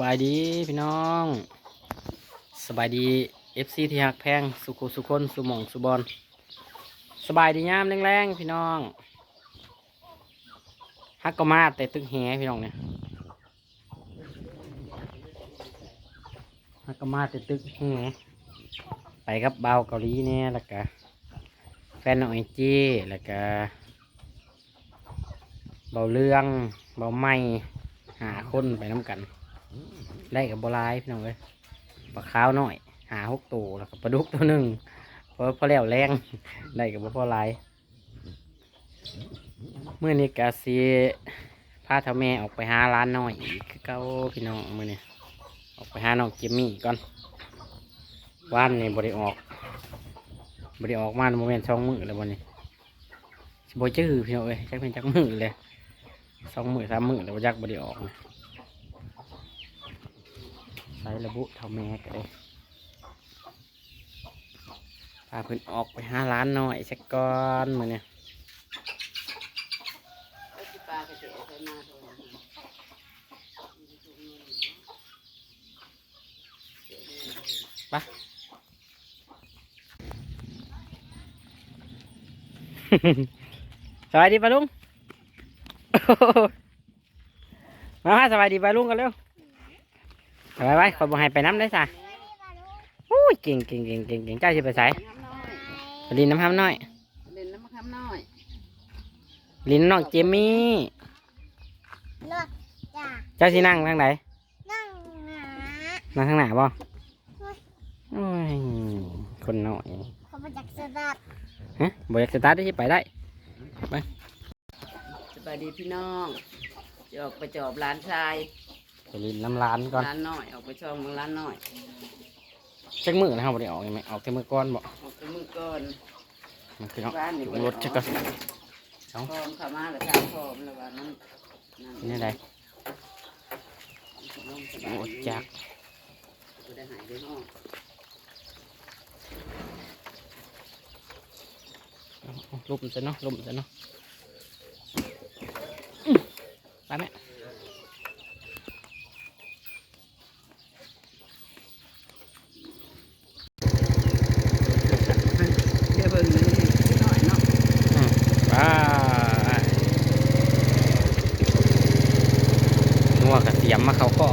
บายดีพี่น้อง สบายดีเอฟซีที่หักแพงสุขุสุคนสุหมองสุบอลสบายดียามแรงๆพี่น้องฮักก็มาแต่ตึกแหพี่น้องเนี่ยฮักก็มาแต่ตึกแหไปกับเบาเกาหลีเนี่ยแล้วก็แฟนน้องไอจีแล้วก็เบาเรื่องเบาไม่หาคนไปน้ำกัน ได้กับบลายพี่น้องเลยปลาขาวหน่อย หาหกตัวแล้วก็ปลาดุกตัวหนึ่งเพราะพอแล้วแรงได้กับบัวลายเมื่อนี้กาซีพาเท่าแม่ออกไปหาร้านน้อยกคือเก้าพี่น้องเมื่อนี้ออกไปหาน้องจิมมี่ก่อนว่านนี่บริออกบริออกมาโมเมนต์ช่องมือแล้ววันนี้สิบจื้อพี่น้องเอ้ยจักเป็นจักมือเลยสองมือสามมือแล้วจักบริออกนะ ใช้ระบุเท่าแม่กันเลยพาเพิ่นออกไปห้าล้านหน่อยสักก้อนมือเนี่ยปลากระเจาะไปมาโดนไปสวัสดีปะลุงมามาสวัสดีปะลุงกันเร็ว ไปไปขอยบอกให้ไปน้ำได้สะอุ้ยเก่งเก่งเก่งเก่งเก่งเจ้าจะไปใส่น้ำน้อยไปลินน้ำห้ำน้อยเล่นน้ำมะขามน้อยลินน้องเจมมี่รถจ้ะเจ้าที่นั่งทางไหนนั่งหนานั่งทางไหนบ่โอ้ยคนน้อยเขามาจากสตัดฮะบอยากสตาร์ทได้ที่ไปได้สบายดีพี่น้องจะออกไปจอบร้านชายไป ลินน้ำร้านก่อนร้านน้อยออกไปช่องเมืองร้านน้อยเช็คมือนะครับบริออกยังไงออกแค่มือก้อนบ่ออกไปมือก่อนมันคือเนาะร้านนี่จุงรถเช็คก่อนพร้อมเข้ามาแล้วทางพร้อมแล้วว่านั้นนั่นนี่ได้ลมสโอ้บายดีจักบ่ได้หายได้ห้องลุมซะเนาะลุมซะเนาะอื้อไปไหม เดี๋ยวเบิ่งนี่พี่น้อยเนาะ อืมไปนัวกระเทียมมาเขาก็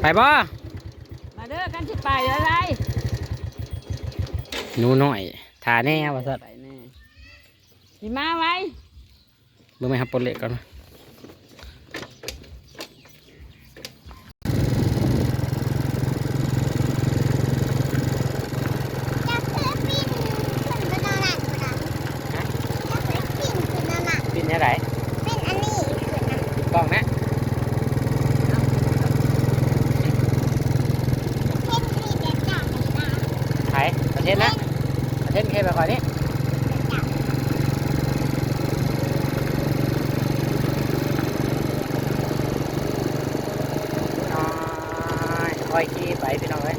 ไป บ่มาเด้อกันสิไปอะไรหนูหน่อยทาแน่ว่าสัตว์ไปแน่สิมาไว้เบิ่งไหมครับปนเล็กก่อนจะเพื่อปิ้นขึ้นไปนอนหลังกูนะจะเพื่อปิ้นขึ้นนอนหลังปิดเนี่ยไรเป็นอันนี้ขึ้นนะปิดกล้องนะ เพ่นที่เด็ดจับไปนะ ไทยประเทศนะ ประเทศเคไปก่อนนี้จับน้อยค่อยขี่ไปพี่น้องเอ้ย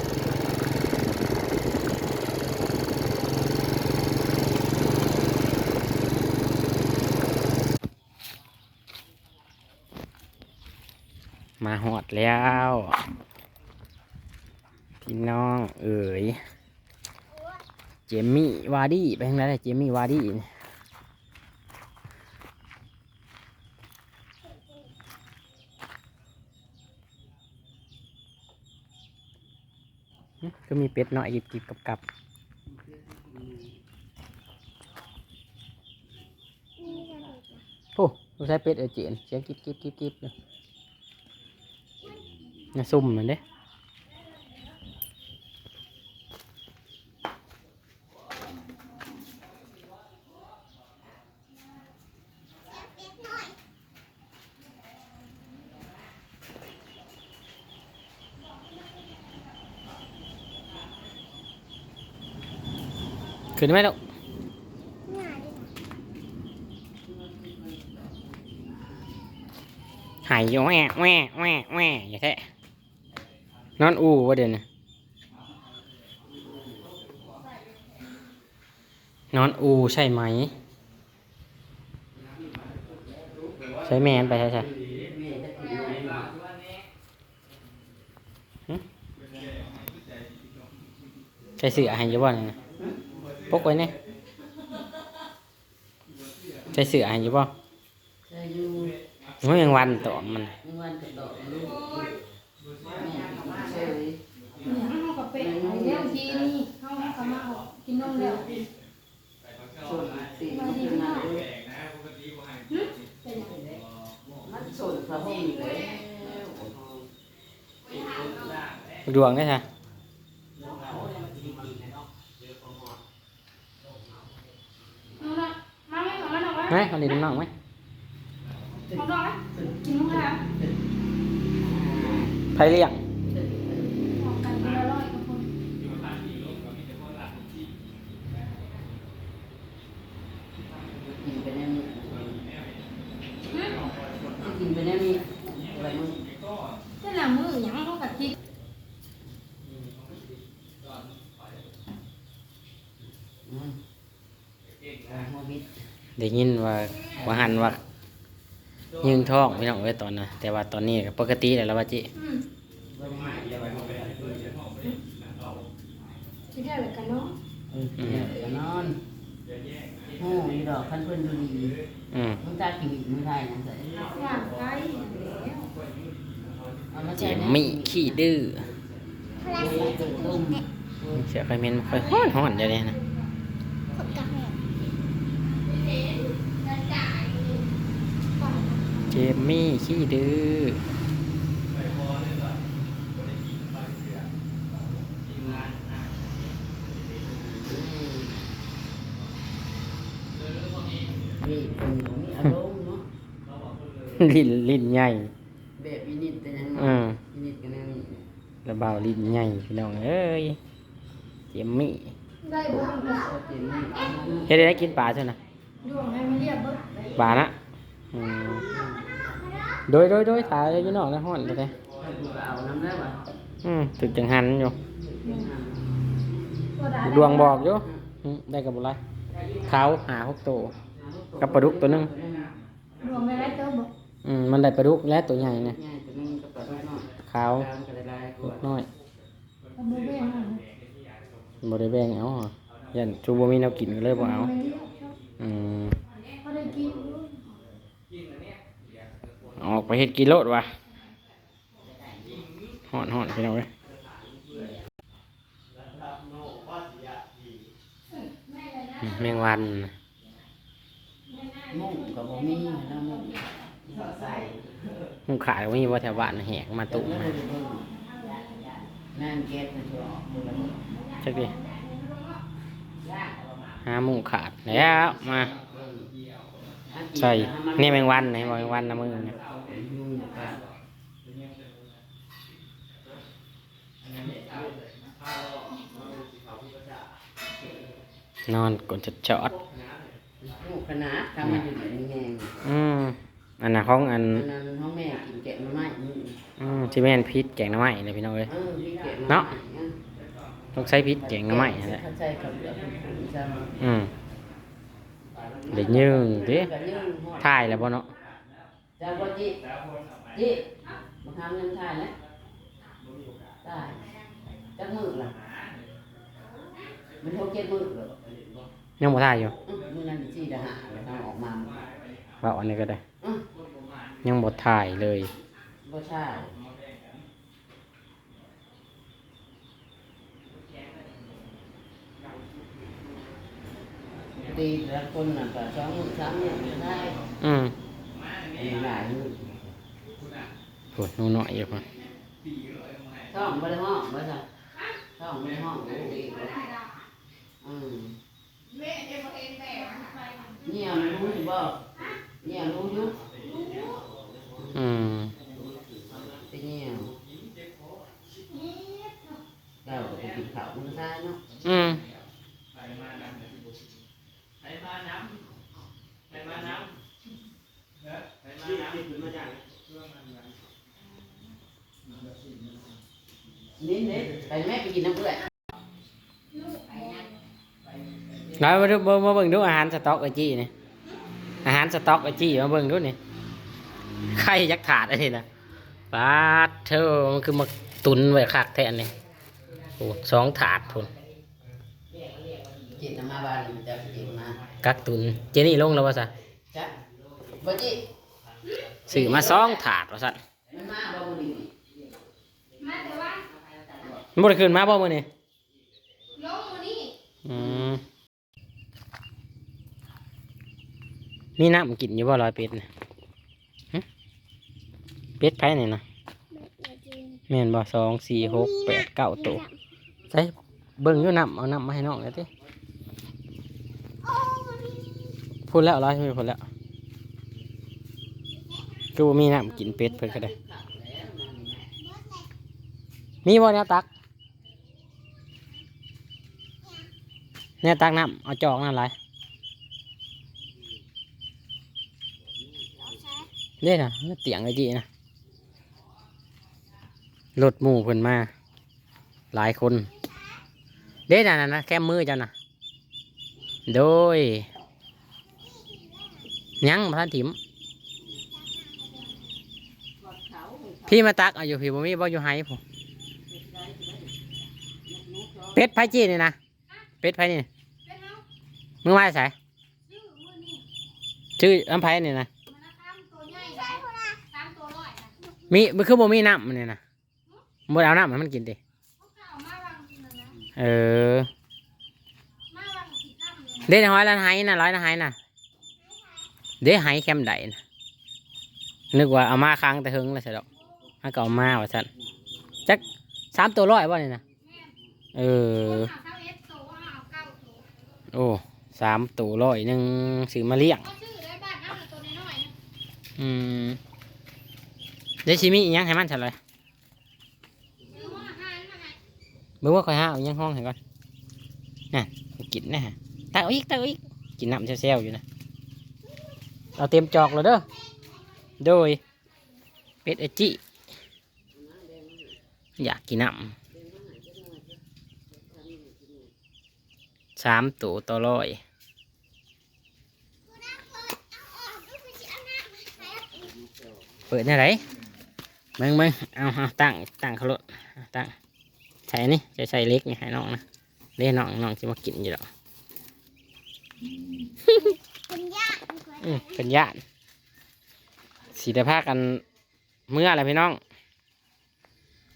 มาหอดแล้ว พี่น้องเอ๋ย จมี่วาร์ดี้ไปทางไหนเลยเจมี่วาร์ดี้ก็มีเป็ดเนาะหยิบกิบกับกับโอ้ลูกชายเป็ดเอเจนเสียงกิบกิบกิบกิบเลยน่าซุ่มเหมือนเด้ ขึ้นไหมลูกหายแหวแหวแหวแหวอย่าแทะนอนอู่ว่าเดี๋นนอนอูใช่ไหม ใช้แมนไปใช่ใช่ใช้เสือหายเยอะบ้างนะ ปกไว้นี่ใจเสือให้อยู่บ่จะอยู่มันยังวันต่อมันในวันกระโดดลูกแม่เฉยเนี่ยเขาก็เป็นเลี้ยงทีนี่เขาก็มาเอากินนมแล้วส่วนสีมันขึ้นมาเลยเป็นอย่างไรมันส่วนพระห่มเลยดวงได้ใช่ เอาละมาไหมเอาละ เอาไว้ไหมคนนี้น้องไหมเอาละกินนมแล้วไผเลี้ยงออกกันคนละร้อยกับคนกินไปแน่นี่กินไปแน่นี่อะไรมึงแต่ละมือหยังเขาก็คิดอืมโมบิด ได้ยินว่าว่าหันว่ายิงท้องพี่น้องไว้ตอนนะแต่ว่าตอนนี้ก็ปกติแล้วละว่าจิอืมคิดได้เลยกันเนาะเออเดี๋ยวนอนโอ้ยดอกพันเพิ่นดูดีอืมมึงตากี่วิมึงได้ยังไงว่างไกลแล้วเอามาเจใช้มมี่ขี้ดื้อพลาสติกตุ้มเสียค่อยเม้นค่อยฮ้อนฮ้อนเดี๋ยวนี้นะ ขดกับแม่ เจ มมี่ขี้ดื้อนี่เป็นมีอารมณ์เนาะลิ้นลิ้นใหญ่แบบวินิจแต่ยังอืมวินิจกันแน่นี่ระเบาลิ้นใหญ่พี่น้องเอ้ยเจมมี่ได้บุญก็เอาเต็มนี่เอามาเฮ็ดได้กินปลาใช่ไหมดวงให้มันเรียบเบิดปลานะอืม โดยโดยโดยถ่ายอยู่นอกนะฮ้อนเดี๋ยวนี้ให้กูก็เอาน้ำได้ป่ะอืมถึกจังหันอยู่ดวงบอกอยู่ได้กับบุไรขาวหาหกตัวกับปลาดุกตัวหนึ่งดวงไปได้ตัวบ่อืมมันได้ปลาดุกและตัวใหญ่เนี่ยง่ายตัวนึงก็ปลาดุกน้อยขาวกลางก็ได้ลายกลูว่ากน้อยกระโบเบ้งอะบ่ได้แบ่งเอาเหรอยันจูบ่มีแนวกินก็เลยบ่เอาอืม ออกไปเฮ็ดกิโลดวะฮ้อนฮ้อนพี่น้องเอ้ยอืมแมงวันมุ่งกับมีนะมุ่งใส่มุงขายมีบ่าแถวบ้านแหกมาตุ่มนั่นแก๊สมันจะออกมือละมือจักดิหามุ่งขาดแล้วมาใส่นี่แมงวันไหนแมงวันนะมึงเนี่ย ยุ่งกับ นอนกดจะจอดลูกคณะทำมันอยู่แบบนี้แห้งอืมอันน่ะของอันอันนั้นห้องแม่กินแกะมาไม่อืมอืมที่แม่นพิษแกงหน้ำไม้เลยพี่น้องเอ้ย เออพี่แกะมาเนาะใหม่ต้องใช้พิษแกงหน้ำไม้นั่นแหละเข้าใจกับเหลือคนผู้จำอืมเดี๋ยวยืงดิก็ยืงฮอดถ่ายแล้วบ่เนาะจ้าบ่จิจิมาทำเงินถ่ายแล้วได้จักมือล่ะมันโทรเก็บมือเหรอ ยังบ่ถ่ายอยู่อื้อมือนั้นจีดาหาแล้วทำออกมาว่าอันนี้ก็ได้ อื้อยังบ่ถ่ายเลย บ่ใช่ตีแต่ละคนน่ะก็สองมือสามมือก็ได้อืมอันนี้หลายมือปวดหนูหน่อยอยู่พุ่นท้องบ่ได้ห้องบ่จ้ะท้องบ่ได้ห้องโอ้ยอืมเนี่ยมันรู้อยู่ บ่เนี่ยรู้อยู่อืมเป็นเนี่ยเราก็ไปกินข้าวมื้อซ้ายเนาะอืมนี่เด้ไปแม่ไปกินน้ำเปื่อยแล้วมาดูมามาเบิ่งดู อาหารสต๊อกไอจี้นี่อาหารสต๊อกไอจี้มาเบิ่งดูนี่ไข่ยักษ์ถาดอันนี้นะปาดเธอมันคือมาตุนไว้คักแท้อันนี่โอ้สองถาดพุ่นจิตนะมาบ้านมันจะจิตมากักตุนเจนี่ลงแล้วว่าซะจ้ะบ่จิซื้อมาสองถาดว่าซั่นมันมาบ่บุรีมาแต่ว่ามันบ่ได้ขึ้นมาบ่มื้อนี้ลงมานี่อืม มีน้ำกินอยู่บ่ลอยเป็ดนะเป็ดไผนี่นะแม่นบ่สองสี่หกแปดเก้าตัวใส่เบิ่งอยู่น้ำเอาน้ำมาให้น้องเลยติพูดแล้วร้อยไม่พูดแล้วคือมีน้ำกินเป็ดเพิ่นก็ได้ มีบ่เนี่ยตักเนี่ยตักน้ำเอาจอกนั่นไร เด้น่ะเนี่ยเตียงไอ้จีนะรถหมู่เพิ่นมา หลายคน เด้น่ะน่ะนะแค่มือเจ้าน่ะโดยยังมาท่านถิ่มพี่มาตักเอาอยู่พี่บ่มีบ่อยู่ไห้ผมเป็ดไผ่จีนี่นะเป็ดไผ่นี่เป็นเนาะมึงมาใส่ชื่อมือนี่ชื่อน้ำไผ่นี่นะ มันนะตามตัวใหญ่ได้ตามตัวน้อยนะ มีมันคือบ่มีน้ำมันนี่นะบ่ได้เอาน้ำให้มันกินดิเขาก็เอามาวางกินนะนะเออมาวางกินน้ำเลยเด้นห้อยละไห้น่ะร้อยละไห้น่ะเด้ไห้แคมใดนะนึกว่าเอามาค้างแต่หึงแล้วใช่ดอกมันก็เอามาว่าซั่นจักสามตัวร้อยบ่นี่นะเออเอาเท่าเอสตัวเอาเก้าตัวโอ้สามตัวร้อยหนึ่งซื้อมาเลี้ยงก็ชื่อได้บ้านน้ำตัวน้อยๆนะอืม เดี๋ยวชิมีอีกยังให้มันเฉลยซื้อหัวอาหารมาให้เบิ่งว่าคอยห้าเอาอีกยังห้องให้ก่อนน่ะกินนะฮะตักอาอีกตักอาอีกกินน้ำเซลๆอยู่นะเอาเต็มจอกเลยเด้อโดยเป็ดเอจิอยากกินน้ำสามตัวต่อร้อยเปิดเนี่ยไร เบิ่งเบิ่งเอาเอาตั้งตั้งเขารถตั้งใส่นี่จะใส่เล็กนี่ให้น้องนะเล่น้องน้องจะมากินอยู่หรอกเป็นยากอืมเป็นญาติสีได้พากันเมื่ออะไรพี่น้อง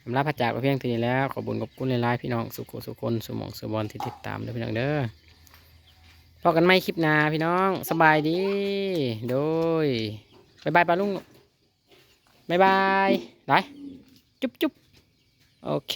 สำหรับพระจากไปเพียงทีนี้แล้ว ขอบุญขอบคุณหลายๆพี่น้องสุขสุขคนสุหมองสุบอลที่ติดตามด้วยพี่น้องเด้อพอกันไม่คลิปนาพี่น้องสบายดี โดยบายบายปลาลุง บายบาย ได้ จุ๊บจุ๊บโอเค